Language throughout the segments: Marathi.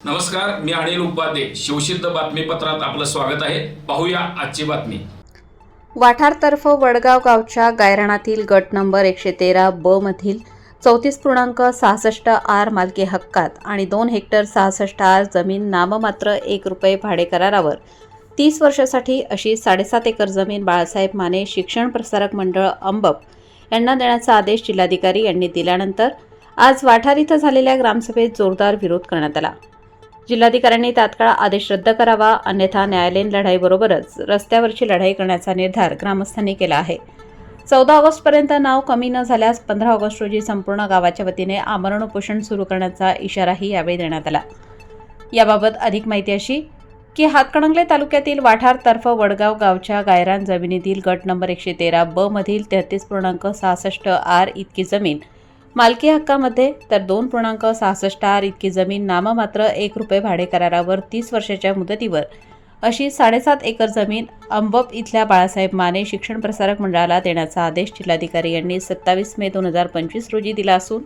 नमस्कार मी अनिल उपाध्ये. शिवसिद्ध बातमीपत्रात आपलं स्वागत आहे. पाहूया आजची बातमी. वाठारतर्फ वडगाव गावच्या गायराणातील गट नंबर एकशे तेरा ब मधील चौतीस पूर्णांक सहासष्ट आर मालकी हक्कात आणि दोन हेक्टर सहासष्ट आर जमीन नाममात्र एक रुपये भाडे करारावर तीस वर्षासाठी अशी साडेसात एकर जमीन बाळासाहेब माने शिक्षण प्रसारक मंडळ अंबप यांना देण्याचा आदेश जिल्हाधिकारी यांनी दिल्यानंतर आज वाठार इथं झालेल्या ग्रामसभेत जोरदार विरोध करण्यात आला. जिल्हाधिकाऱ्यांनी तात्काळ आदेश रद्द करावा अन्यथा न्यायालयीन लढाईबरोबरच रस्त्यावरची लढाई करण्याचा निर्धार ग्रामस्थांनी केला आहे. चौदा ऑगस्टपर्यंत नाव कमी न झाल्यास पंधरा ऑगस्ट रोजी संपूर्ण गावाच्या वतीने आमरण उपोषण सुरू करण्याचा इशाराही यावेळी देण्यात आला. याबाबत अधिक माहिती अशी की हातकणंगले तालुक्यातील वाठार तर्फ वडगाव गावच्या गायरान जमिनीतील गट नंबर एकशे तेरा ब मधील तेहतीस पूर्णांक सहासष्ट आर इतकी जमीन. मालकी हक्कामध्ये तर दोन पूर्णांक सहासष्ट आर इतकी जमीन नाममात्र एक रुपये भाडे करारावर तीस वर्षाच्या मुदतीवर. अशी साडेसात एकर जमीन अंबप इथल्या बाळासाहेब माने शिक्षण प्रसारक मंडळाला देण्याचा आदेश जिल्हाधिकारी यांनी सत्तावीस मे दोन हजार पंचवीस रोजी दिला असून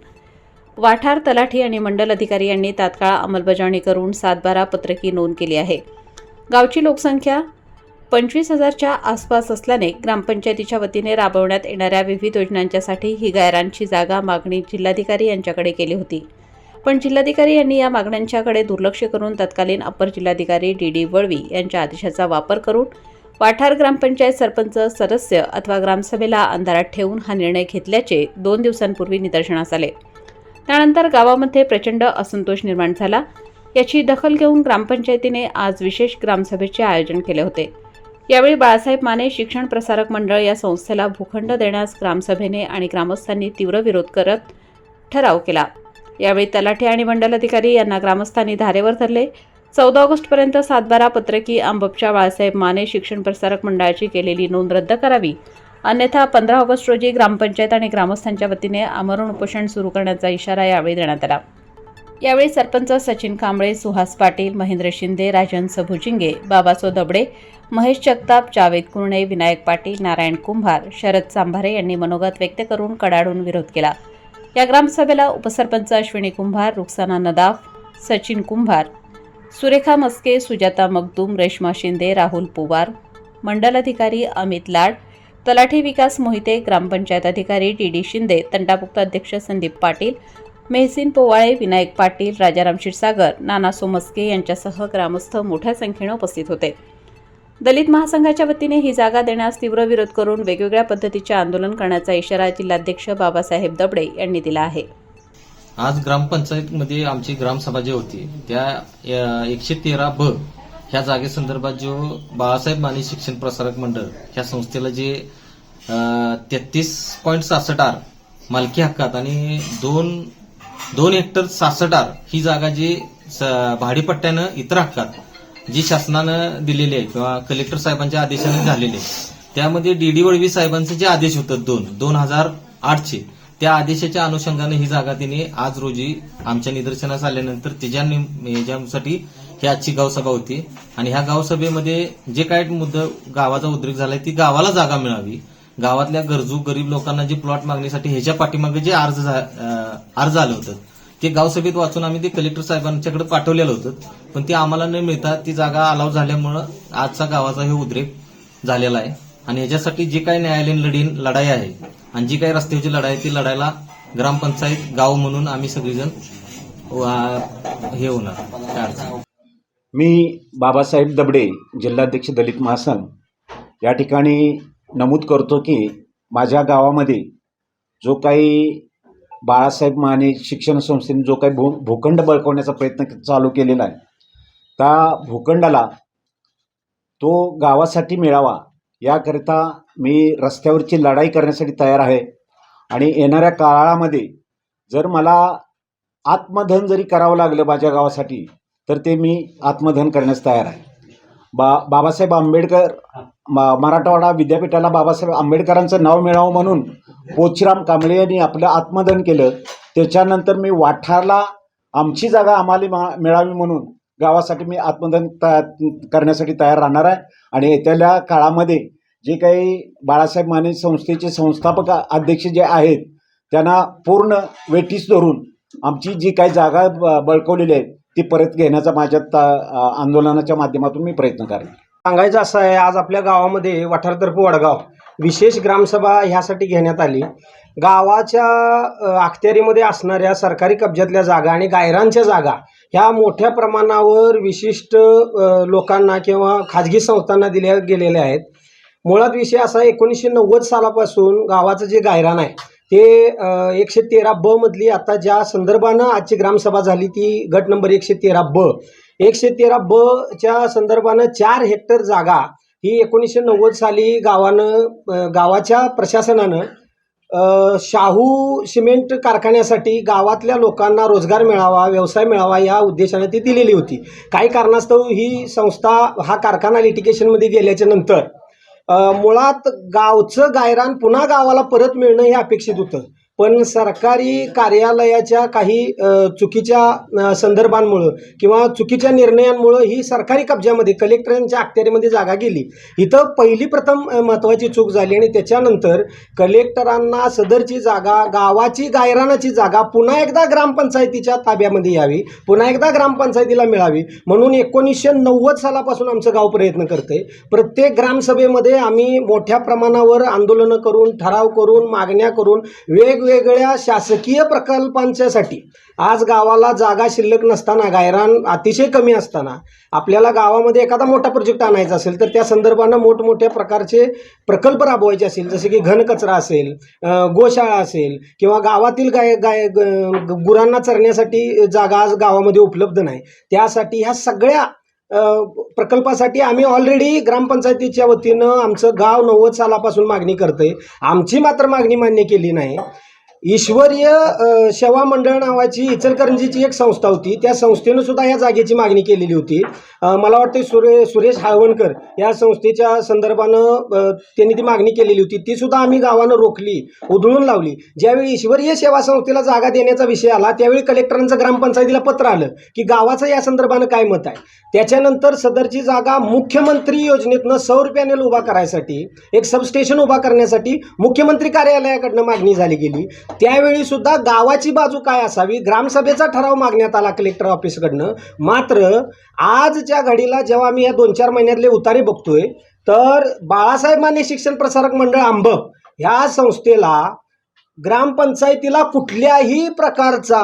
वाठार तलाठी आणि मंडल अधिकारी यांनी तात्काळ अंमलबजावणी करून सातबारा पत्रकी नोंद केली आहे. गावची लोकसंख्या पंचवीस हजारच्या आसपास असल्याने ग्रामपंचायतीच्या वतीने राबवण्यात येणाऱ्या विविध योजनांच्यासाठी ही गायरांची जागा मागणी जिल्हाधिकारी यांच्याकडे केली होती. पण जिल्हाधिकारी यांनी या मागण्यांच्याकडे दुर्लक्ष करून तत्कालीन अपर जिल्हाधिकारी डी डी वळवी यांच्या आदेशाचा वापर करून वाठार ग्रामपंचायत सरपंच सदस्य अथवा ग्रामसभेला अंधारात ठेवून हा निर्णय घेतल्याचे दोन दिवसांपूर्वी निदर्शनास आले. त्यानंतर गावामध्ये प्रचंड असंतोष निर्माण झाला. याची दखल घेऊन ग्रामपंचायतीने आज विशेष ग्रामसभेचे आयोजन केले होते. यावेळी बाळासाहेब माने शिक्षण प्रसारक मंडळ या संस्थेला भूखंड देण्यास ग्रामसभेने आणि ग्रामस्थांनी तीव्र विरोध करत ठराव केला. यावेळी तलाठी आणि मंडल अधिकारी यांना ग्रामस्थांनी धारेवर धरले. चौदा ऑगस्टपर्यंत सातबारा पत्रकी आंबपच्या बाळासाहेब माने शिक्षण प्रसारक मंडळाची केलेली नोंद रद्द करावी. अन्यथा पंधरा ऑगस्ट रोजी ग्रामपंचायत आणि ग्रामस्थांच्या वतीने आमरण उपोषण सुरू करण्याचा इशारा यावेळी देण्यात आला. यावेळी सरपंच सचिन कांबळे सुहास पाटील महेंद्र शिंदे राजन सबुजिंगे बाबासो दबडे महेश जगताप जावेद कुर्णे विनायक पाटील नारायण कुंभार शरद सांभारे यांनी मनोगत व्यक्त करून कडाडून विरोध केला. या ग्रामसभेला उपसरपंच अश्विनी कुंभार रुक्साना नदाफ सचिन कुंभार सुरेखा मस्के सुजाता मगदूम रेश्मा शिंदे राहुल पोवार मंडल अधिकारी अमित लाड तलाठी विकास मोहिते ग्रामपंचायत अधिकारी डी डी शिंदे तंटापुक्त अध्यक्ष संदीप पाटील मेहसिन पोवाळे विनायक पाटील राजाराम क्षीरसागर नाना सोमस्के यांच्यासह ग्रामस्थ मोठ्या संख्येनं उपस्थित होते. दलित महासंघाच्या वतीने ही जागा देण्यास तीव्र विरोध करून वेगवेगळ्या पद्धतीचे आंदोलन करण्याचा इशारा जिल्हाध्यक्ष बाबासाहेब दबडे यांनी दिला आहे. आज ग्रामपंचायतमध्ये आमची ग्रामसभा जी होती त्या एकशे तेरा ब ह्या जागेसंदर्भात जो बाळासाहेब माने शिक्षण प्रसारक मंडळ ह्या संस्थेला जे तेहतीस पॉईंट सहासष्ट आर मालकी हक्कात आणि दोन दोन हेक्टर सासटार ही जागा जी स- भाडेपट्ट्यानं इतर हक्कात जी शासनानं दिलेली आहे किंवा कलेक्टर साहेबांच्या आदेशाने झालेली आहे. त्यामध्ये डीडी वळवी साहेबांचे जे आदेश होतात दोन दोन हजार आठचे त्या आदेशाच्या अनुषंगाने ही जागा तिने आज रोजी आमच्या निदर्शनास आल्यानंतर तिच्या निम- याच्यासाठी ही आजची गावसभा होती. आणि ह्या गावसभेमध्ये जे काय मुद्दा गावाचा उद्रेक झालाय ती गावाला जागा मिळावी. गावातल्या गरजू गरीब लोकांना जे प्लॉट मागणीसाठी ह्याच्या पाठीमागे जे अर्ज झा- अर्ज आलं होतं ते गावसभेत वाचून आम्ही ते कलेक्टर साहेबांच्याकडे पाठवलेलं होतं. पण ते आम्हाला न मिळता ती जागा अलाव झाल्यामुळं आजचा गावाचा हे उद्रेक झालेला आहे. आणि याच्यासाठी जी काही न्यायालयीन लढी लढाई आहे आणि जी काही रस्त्याची लढाई आहे ती लढायला ग्रामपंचायत गाव म्हणून आम्ही सगळेजण वा- हे होणार. मी बाबासाहेब दबडे जिल्हाध्यक्ष दलित महासंघ. या ठिकाणी नमूद करतो की माझ्या गावामध्ये जो काही बाळासाहेब माने शिक्षण संस्थेने जो काही भू भूखंड बळकवण्याचा प्रयत्न चालू केलेला आहे त्या भूखंडाला तो गावासाठी मिळावा याकरिता मी रस्त्यावरची लढाई करण्यासाठी तयार आहे. आणि येणाऱ्या काळामध्ये जर मला आत्मधन जरी करावं लागलं माझ्या गावासाठी तर ते मी आत्मधन करण्यास तयार आहे. बा बाबासाहेब आंबेडकर मा मराठवाडा विद्यापीठाला बाबासाहेब आंबेडकरांचं नाव मिळावं म्हणून पोचराम कांबळे यांनी आपलं आत्मधन केलं. त्याच्यानंतर मी वाठारला आमची जागा आम्हाला मा- मिळावी म्हणून गावासाठी मी आत्मधन तया करण्यासाठी तयार राहणार आहे. आणि येत्याल्या काळामध्ये जे काही बाळासाहेब माने संस्थेचे संस्थापक अध्यक्ष जे आहेत त्यांना पूर्ण वेठीस धरून आमची जी काही जागा ब- बळकवलेली आहे ती परत घेण्याचा माझ्या त- आंदोलनाच्या माध्यमातून मी प्रयत्न करेन सांगायचं असं आहे आज आपल्या गावामध्ये वाठारतर्फ वडगाव विशेष ग्रामसभा ह्यासाठी घेण्यात आली. गावाच्या अखत्यारीमध्ये असणाऱ्या सरकारी कब्जातल्या जागा आणि गायरांच्या जागा ह्या मोठ्या प्रमाणावर विशिष्ट लोकांना किंवा खाजगी संस्थांना दिल्या गेलेल्या आहेत. मुळात विषय असा एकोणीसशे नव्वद सालापासून गावाचं जे गायरान आहे ते एकशे तेरा ब मधली आता ज्या संदर्भानं आजची ग्रामसभा झाली ती गट नंबर एकशे तेरा ब. एकशे तेरा ब च्या संदर्भानं चार हेक्टर जागा ही एकोणीसशे नव्वद साली गावानं गावाच्या प्रशासनानं शाहू सिमेंट कारखान्यासाठी गावातल्या लोकांना रोजगार मिळावा व्यवसाय मिळावा या उद्देशाने ती दिलेली होती. काही कारणास्तव ही संस्था हा कारखाना लिटिगेशनमध्ये गेल्याच्यानंतर मुळात गावचं गायरान पुन्हा गावाला परत मिळणं हे अपेक्षित होतं. पण सरकारी कार्यालयाच्या काही चुकीच्या संदर्भांमुळं किंवा चुकीच्या निर्णयांमुळं ही सरकारी कब्जामध्ये कलेक्टरांच्या अखत्यारीमध्ये जागा गेली. इथं पहिली प्रथम महत्त्वाची चूक झाली आणि त्याच्यानंतर कलेक्टरांना सदरची जागा गावाची गायरानाची जागा पुन्हा एकदा ग्रामपंचायतीच्या ताब्यामध्ये यावी पुन्हा एकदा ग्रामपंचायतीला मिळावी म्हणून एकोणीसशे नव्वद सालापासून आमचं गाव प्रयत्न करते प्रत्येक ग्रामसभेमध्ये आम्ही मोठ्या प्रमाणावर आंदोलनं करून ठराव करून मागण्या करून वेगवेगळ्या शासकीय प्रकल्पांच्यासाठी. आज गावाला जागा शिल्लक नसताना गायरान अतिशय कमी असताना आपल्याला गावामध्ये एखादा मोठा प्रोजेक्ट आणायचा असेल तर त्या संदर्भानं मोठमोठ्या प्रकारचे प्रकल्प राबवायचे असेल जसे की घनकचरा असेल गोशाळा असेल किंवा गावातील गाय गाय गुरांना चरण्यासाठी जागा आज गावामध्ये उपलब्ध नाही. त्यासाठी ह्या सगळ्या प्रकल्पासाठी आम्ही ऑलरेडी ग्रामपंचायतीच्या वतीनं आमचं गाव नव्वद सालापासून मागणी करतोय. आमची मात्र मागणी मान्य केली नाही. ईश्वरीय सेवा मंडळ नावाची इचलकरंजीची एक संस्था होती. त्या संस्थेनं सुद्धा या जागेची मागणी केलेली होती. मला वाटतं सुरे सुरेश हाळवणकर या संस्थेच्या संदर्भानं त्यांनी ती मागणी केलेली होती. ती सुद्धा आम्ही गावानं रोखली उधळून लावली. ज्यावेळी ईश्वरीय सेवा संस्थेला जागा देण्याचा विषय आला त्यावेळी कलेक्टरांचं ग्रामपंचायतीला पत्र आलं की गावाचं या संदर्भानं काय मत आहे? त्याच्यानंतर सदरची जागा मुख्यमंत्री योजनेतनं सौर पॅनेल उभा करायसाठी एक सबस्टेशन उभा करण्यासाठी मुख्यमंत्री कार्यालयाकडनं मागणी झाली गेली. त्यावेळी सुद्धा गावाची बाजू काय असावी? ग्रामसभेचा ठराव मागण्यात आला कलेक्टर ऑफिसकडनं मात्र आजच्या घडीला जेव्हा मी या दोन चार महिन्यातले उतारे बघतोय तर बाळासाहेब माने शिक्षण प्रसारक मंडळ आंबक ह्या संस्थेला ग्रामपंचायतीला कुठल्याही प्रकारचा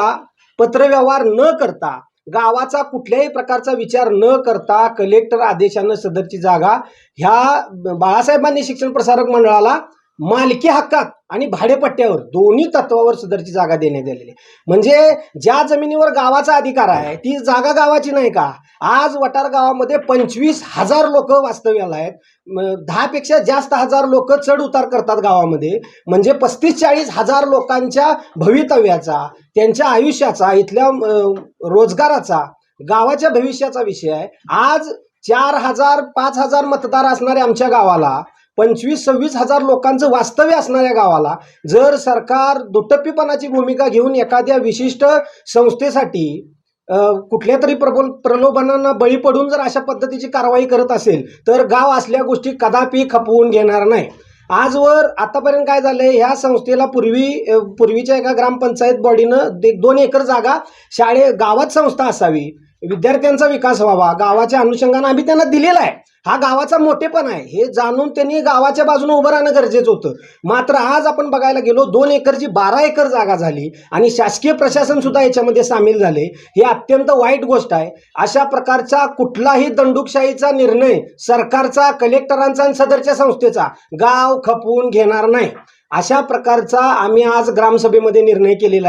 पत्रव्यवहार न करता गावाचा कुठल्याही प्रकारचा विचार न करता कलेक्टर आदेशानं सदरची जागा ह्या बाळासाहेबांनी शिक्षण प्रसारक मंडळाला मालकी हक्कात आणि भाडेपट्ट्यावर दोन्ही तत्वावर सदरची जागा देण्यात आलेली आहे. म्हणजे ज्या जमिनीवर गावाचा अधिकार आहे ती जागा गावाची नाही का? आज वटार गावामध्ये पंचवीस हजार लोक वास्तव्याला आहेत. दहापेक्षा जास्त हजार लोक चढ उतार करतात गावामध्ये. म्हणजे पस्तीस चाळीस हजार लोकांच्या भवितव्याचा त्यांच्या आयुष्याचा इथल्या रोजगाराचा गावाच्या भविष्याचा विषय आहे. आज चार हजार पाच हजार मतदार असणाऱ्या आमच्या गावाला पंचवीस सव्वीस हजार लोकांचं वास्तव्य असणाऱ्या गावाला जर सरकार दुटप्पीपणाची भूमिका घेऊन एखाद्या विशिष्ट संस्थेसाठी कुठल्या तरी प्रबोल प्रलोभनांना बळी पडून जर अशा पद्धतीची कारवाई करत असेल तर गाव असल्या गोष्टी कदापि खपवून घेणार नाही. आजवर आतापर्यंत काय झालंय ह्या संस्थेला पूर्वी पूर्वीच्या एका ग्रामपंचायत बॉडीनं एक दोन एकर जागा शाळे गावात संस्था असावी. विद्यार्थ्यांचा विकास व्हावा. गावाच्या अनुषंगानं आम्ही त्यांना दिलेला आहे. हा गावाचा मोठेपण आहे. हे जाणून त्यांनी गावाच्या बाजूने उभं राहणं गरजेचं होतं. मात्र आज आपण बघायला गेलो दोन एकरची बारा एकर जागा झाली आणि शासकीय प्रशासन सुद्धा याच्यामध्ये सामील झाले ही अत्यंत वाईट गोष्ट आहे. अशा प्रकारचा कुठलाही दंडुकशाहीचा निर्णय सरकारचा कलेक्टरांचा आणि सदरच्या संस्थेचा गाव खपवून घेणार नाही. अशा प्रकारचा आम्ही आज ग्रामसभेमध्ये निर्णय केलेला आहे.